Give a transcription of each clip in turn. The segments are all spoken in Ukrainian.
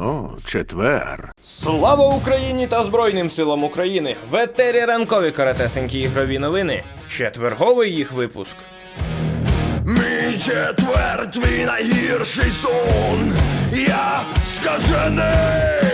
О, четвер. Слава Україні та Збройним силам України! В етері ранкові каратесенькі ігрові новини. Четверговий їх випуск. Мій четвер, твій найгірший сон. Я скажений.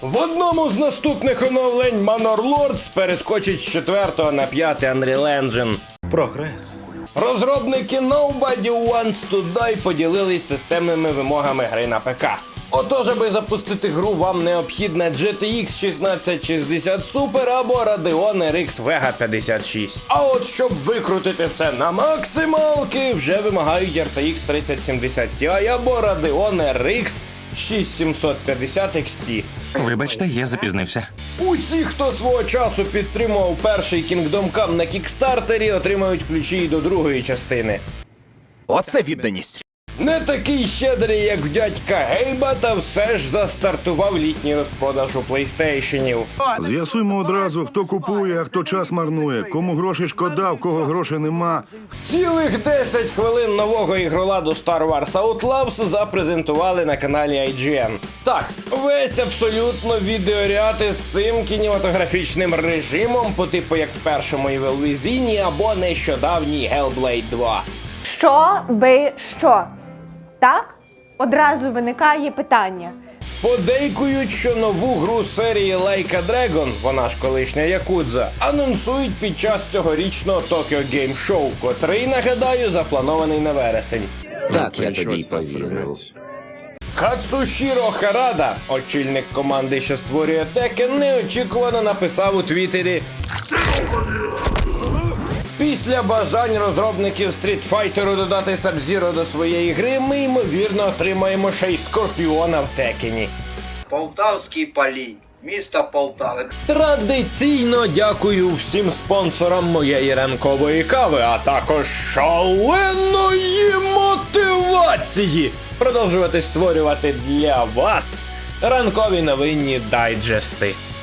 В одному з наступних оновлень Manor Lords перескочить з 4 на 5 Unreal Engine. Прогрес. Розробники Nobody Wants to Die поділились системними вимогами гри на ПК. Отож, аби запустити гру, вам необхідна GTX 1660 Super або Radeon RX Vega 56. А от щоб викрутити все на максималки, вже вимагають RTX 3070 Ti або Radeon RX 6750 XT. Вибачте, я запізнився. Усі, хто свого часу підтримував перший Kingdom Come на кікстартері, отримають ключі й до другої частини. Оце відданість. Не такий щедрий, як в дядька Гейба, та все ж застартував літній розпродаж у плейстейшенів. З'ясуємо одразу, хто купує, а хто час марнує, кому гроші шкода, в кого грошей нема. Цілих 10 хвилин нового ігроладу Star Wars Outlaws запрезентували на каналі IGN. Так, весь абсолютно відеоряд із цим кінематографічним режимом, по типу як в першому Evil Within або нещодавній Hellblade 2. Що би що? Так? Одразу виникає питання. Подейкують, що нову гру серії Like a Dragon, вона ж колишня Якудза, анонсують під час цьогорічного Tokyo Game Show, котрий, нагадаю, запланований на вересень. Так, я тобі й повірив. Кацушіро Харада, очільник команди, що створює Tekken, неочікувано написав у Твіттері. Після бажань розробників Street Fighter додати Sub-Zero до своєї гри, ми ймовірно отримаємо ще й Скорпіона в Текені. Полтавський палій, місто Полтави. Традиційно дякую всім спонсорам моєї ранкової кави, а також шаленої мотивації продовжувати створювати для вас ранкові новинні дайджести.